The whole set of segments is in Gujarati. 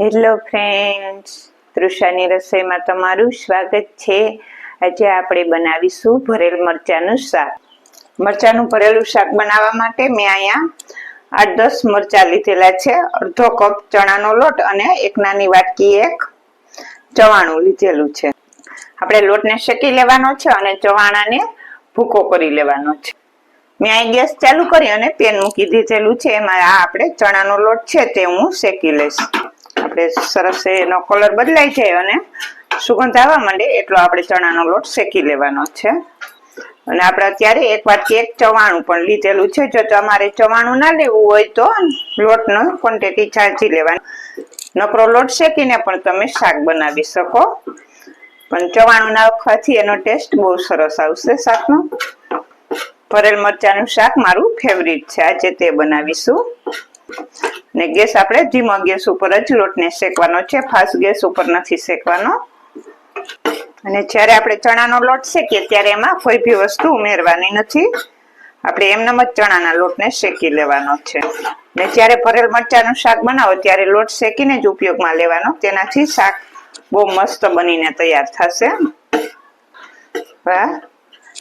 હેલો ફ્રેન્ડ્સ તૃષાની રસોઈમાં તમારું સ્વાગત છે. આજે આપણે બનાવીશું ભરેલ મરચાંનું શાક. મરચાંનું ભરેલું શાક બનાવવા માટે મેં અહીંયા આઠ દસ મરચાં લીધેલા છે. અડધો કપ ચણાનો લોટ અને એક નાની વાટકી એક ચવાણું લીધેલું છે. આપણે લોટને શેકી લેવાનો છે અને ચવાણાને ભૂકો કરી લેવાનો છે. મેં અહીં ગેસ ચાલુ કરી અને પેન મૂકી દીધેલું છે. એમાં આ આપણે ચણાનો લોટ છે તે હું શેકી લઈશ. આપણે સરસ એનો કલર બદલાઈ જાય અને સુગંધ આવવા માંડે એટલો આપણે ચણાનો લોટ શેકી લેવાનો છે. અને આપણે અત્યારે એક વાટકી એક ચવાણું પણ લીધેલું છે. જો તમારે ચવાણું ના લેવું હોય તો લોટનો ક્વોન્ટિટી ચાંચી લેવાનો. નકરો લોટ શેકીને પણ તમે શાક બનાવી શકો. પણ ચવાણું નાખવાથી એનો ટેસ્ટ બહુ સરસ આવશે શાકનો. ભરેલ મરચાનું શાક મારું ફેવરિટ છે. આજે તે બનાવીશું. ને ગેસ આપણે ધીમો ગેસ ઉપર જ લોટને શેકવાનો છે. ફાસ્ટ ગેસ ઉપર નથી શેકવાનો. અને જ્યારે આપણે ચણાનો લોટ શેકીએ ત્યારે એમાં કોઈ બી વસ્તુ ઉમેરવાની નથી. આપણે એમનેમ જ ચણાના લોટને શેકી લેવાનો છે. ને જ્યારે ભરેલ મરચાનું શાક બનાવો ત્યારે લોટ શેકીને જ ઉપયોગમાં લેવાનો. તેનાથી શાક બહુ મસ્ત બનીને તૈયાર થશે.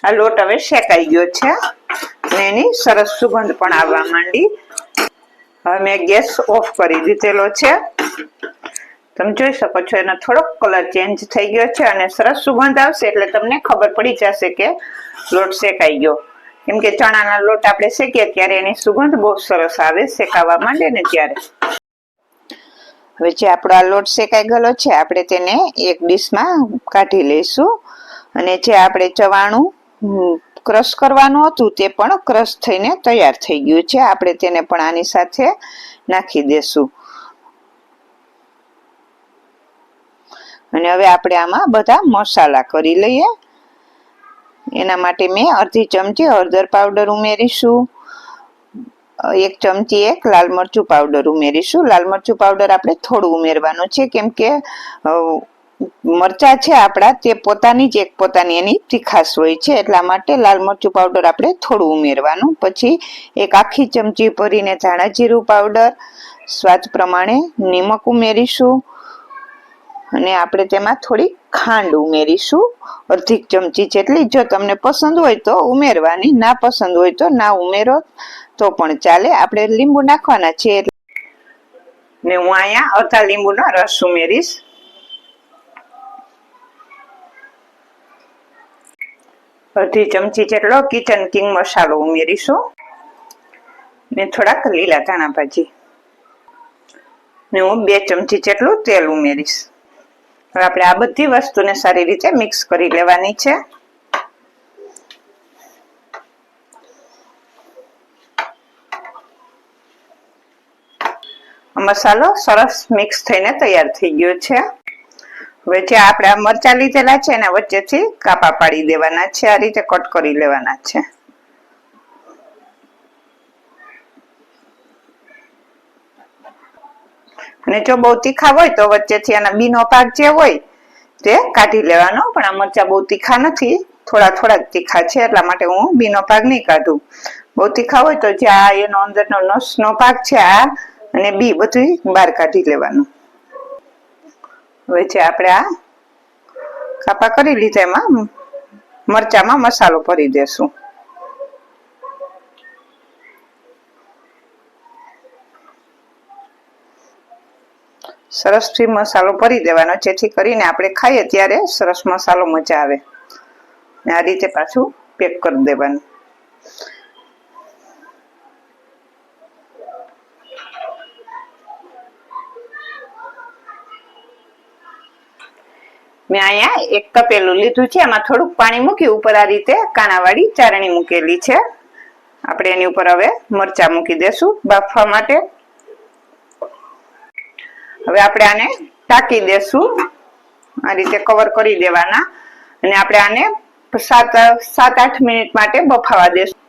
આ લોટ હવે શેકાઈ ગયો છે. અને એની સરસ સુગંધ પણ આવવા માંડી. હવે મેં ગેસ ઓફ કરી દીધેલો છે. તમે જોઈ શકો છો, એનો થોડોક કલર ચેન્જ થઈ ગયો છે અને સરસ સુગંધ આવશે એટલે તમને ખબર પડી જશે કે લોટ શેકાઈ ગયો. કેમ કે ચણાના લોટ આપણે શેકીએ ત્યારે એની સુગંધ બહુ સરસ આવે શેકાવા માંડે ને ત્યારે. હવે જે આપણો આ લોટ શેકાઈ ગયેલો છે, આપણે તેને એક ડીશમાં કાઢી લઈશું. અને જે આપણે ચવાણું ક્રશ કરવાનું હતું તે પણ ક્રશ થઈને તૈયાર થઈ ગયું છે. આપણે તેને પણ આની સાથે નાખી દેશું. અને હવે આપણે આમાં બધા મસાલા કરી લઈએ. એના માટે મેં અડધી ચમચી હળદર પાવડર ઉમેરીશું. એક ચમચી એક લાલ મરચું પાવડર ઉમેરીશું. લાલ મરચું પાવડર આપણે થોડું ઉમેરવાનું છે, કેમ કે મરચા છે આપણા, તે પોતાની જ એક પોતાની એની તીખાશ હોય છે. એટલા માટે લાલ મરચું પાવડર આપણે થોડું ઉમેરવાનું. પછી એક આખી ચમચી ભરીને ધાણા જીરું પાવડર સ્વાદ પ્રમાણે નિમક ઉમેરીશું. અને આપણે તેમાં થોડી ખાંડ ઉમેરીશું. અડધી ચમચી જેટલી, જો તમને પસંદ હોય તો ઉમેરવાની, ના પસંદ હોય તો ના ઉમેરો, તો પણ ચાલે. આપણે લીંબુ નાખવાના છે ને હું અહીંયા અડધા લીંબુનો રસ ઉમેરીશ. અડધી ચમચી જેટલો કિચન કિંગ મસાલો ઉમેરીશું. ને થોડાક લીલા ધાણા ભાજી. ને હું બે ચમચી જેટલું તેલ ઉમેરીશ. હવે આપણે આ બધી વસ્તુને સારી રીતે મિક્સ કરી લેવાની છે. મસાલો સરસ મિક્સ થઈને તૈયાર થઈ ગયો છે. હવે જે આપણે આ મરચા લીધેલા છે એના વચ્ચેથી કાપા પાડી દેવાના છે. આ રીતે કટ કરી લેવાના છે. અને જો બહુ તીખા હોય તો વચ્ચેથી આના બીનો ભાગ જે હોય તે કાઢી લેવાનો. પણ આ મરચા બહુ તીખા નથી. થોડા થોડા તીખા છે, એટલા માટે હું બીનો ભાગ નહીં કાઢું. બહુ તીખા હોય તો જે આ એનો અંદરનો નસનો ભાગ છે આ અને બી બધું બહાર કાઢી લેવાનું. જે આપણે આ કાપા કરી લીધા એમાં. મરચામાં મસાલો ભરી દેશું. સરસથી મસાલો ભરી દેવાનો. જેથી કરીને આપણે ખાઈએ ત્યારે સરસ મસાલો મજા આવે. આ રીતે પાછું પેક કરી દેવાનું. મેં અહીંયા એક તપેલું લીધું છે. એમાં થોડુંક પાણી મૂકી ઉપર આ રીતે કાણાવાળી ચારણી મૂકેલી છે. આપણે એની ઉપર હવે મરચા મૂકી દેશું બાફવા માટે. હવે આપણે આને ટાંકી દેશું. આ રીતે કવર કરી દેવાના. અને આપણે આને સાત સાત આઠ મિનિટ માટે બફાવા દેશું.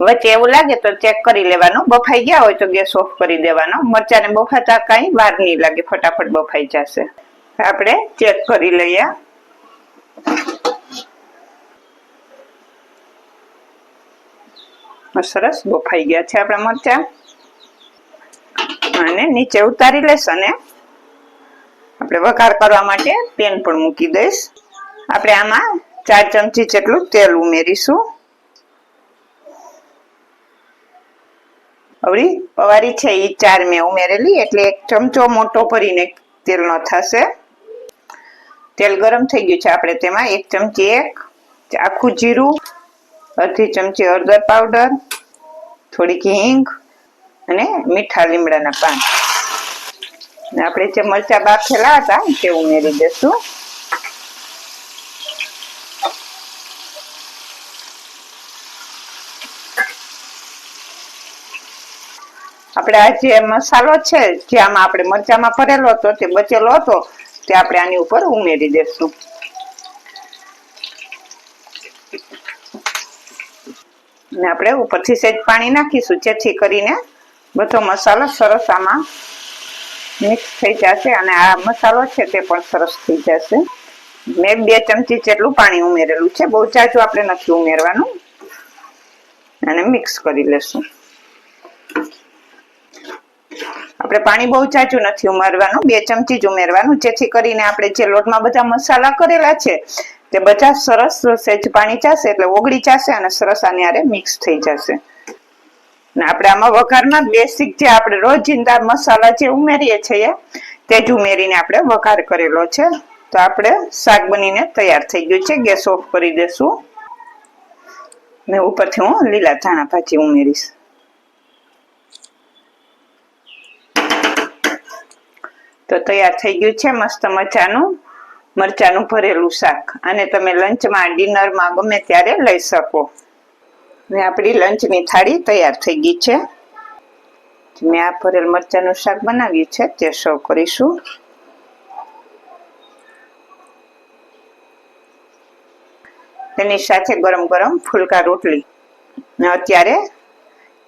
વચ્ચે એવું લાગે તો ચેક કરી લેવાનું. બફાઈ ગયા હોય તો ગેસ ઓફ કરી દેવાનો. મરચાને બફાતા કાંઈ વાર નહીં લાગે. ફટાફટ બફાઈ જશે. આપણે ચેક કરી લઈએ. સરસ બફાઈ ગયા છે આપણા મરચા. અને નીચે ઉતારી લેશ અને આપણે વઘાર કરવા માટે પેન પણ મૂકી દઈશ. આપણે આમાં ચાર ચમચી જેટલું તેલ ઉમેરીશું. અવળી પવારી છે એ ચાર મેં ઉમેરેલી, એટલે એક ચમચો મોટો ભરીને તેલનો થશે. તેલ ગરમ થઈ ગયું છે. આપણે તેમાં એક ચમચી એક આખું જીરું, અડધી ચમચી હળદર પાવડર, થોડીક હિંગ અને મીઠા લીમડાના પાન. આપણે જે મરચા બાફેલા હતા તે ઉમેરી દઈશું. આપણે આ જે મસાલો છે, જે આમાં આપણે મરચામાં ભરેલો હતો, તે બચેલો હતો તે આપણે આની ઉપર ઉમેરી દેશું. ને આપણે ઉપરથી સહેજ પાણી નાખીશું. જેથી કરીને બધો મસાલો સરસ આમાં મિક્સ થઈ જશે અને આ મસાલો છે તે પણ સરસ થઈ જશે. મેં બે ચમચી જેટલું પાણી ઉમેરેલું છે. બહુ જાજુ આપણે નથી ઉમેરવાનું. અને મિક્સ કરી લેશું. આપણે પાણી બહુ ચાચું નથી ઉમેરવાનું. બે ચમચી જ ઉમેરવાનું. જેથી કરીને આપણે જે લોટમાં બધા મસાલા કરેલા છે, તે બધા સરસ સેજ પાણી ચાશે એટલે ઓગળી જશે અને સરસ આની આરે મિક્સ થઈ જશે. ને આપણે આમાં વઘારમાં બેસિક જે આપણે રોજિંદા મસાલા જે ઉમેરીએ છીએ, તે જ ઉમેરીને આપણે વઘાર કરેલો છે. તો આપણે શાક બનીને તૈયાર થઈ ગયું છે. ગેસ ઓફ કરી દેશું. ને ઉપરથી હું લીલા ધાણા ભાજી ઉમેરીશ. તો તૈયાર થઈ ગયું છે મસ્ત મજાનું મરચાનું ભરેલું શાક. અને તમે લંચમાં, ડિનરમાં ગમે ત્યારે લઈ શકો. ને આપણી લંચની થાળી તૈયાર થઈ ગઈ છે. મેં આ ભરેલ મરચાનું શાક બનાવ્યું છે, તે સર્વ કરીશું. તેની સાથે ગરમ ગરમ ફૂલકા રોટલી. અત્યારે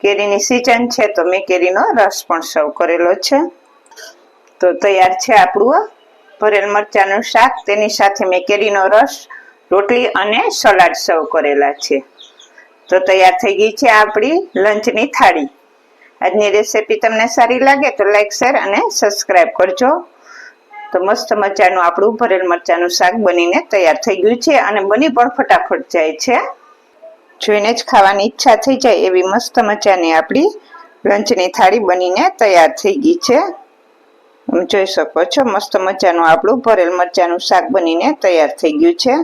કેરીની સિઝન છે, તો મેં કેરીનો રસ પણ સર્વ કરેલો છે. તો તૈયાર છે આપણું ભરેલ મરચાનું શાક, તેની સાથે મેં કેરીનો રસ, રોટલી અને સલાડ સર્વ કરેલા છે. તો તૈયાર થઈ ગઈ છે આપણી લંચની થાળી. આજની રેસીપી તમને સારી લાગે તો લાઈક, શેર અને સબસ્ક્રાઈબ કરજો. તો મસ્ત મજાનું આપણું ભરેલ મરચાનું શાક બનીને તૈયાર થઈ ગયું છે અને બની પણ ફટાફટ જાય છે. જોઈને જ ખાવાની ઈચ્છા થઈ જાય એવી મસ્ત મજાની આપણી લંચની થાળી બનીને તૈયાર થઈ ગઈ છે. જોઈ શકો છો મસ્ત મજાનું આપણું ભરેલ મરચાનું શાક બનીને તૈયાર થઈ ગયું છે.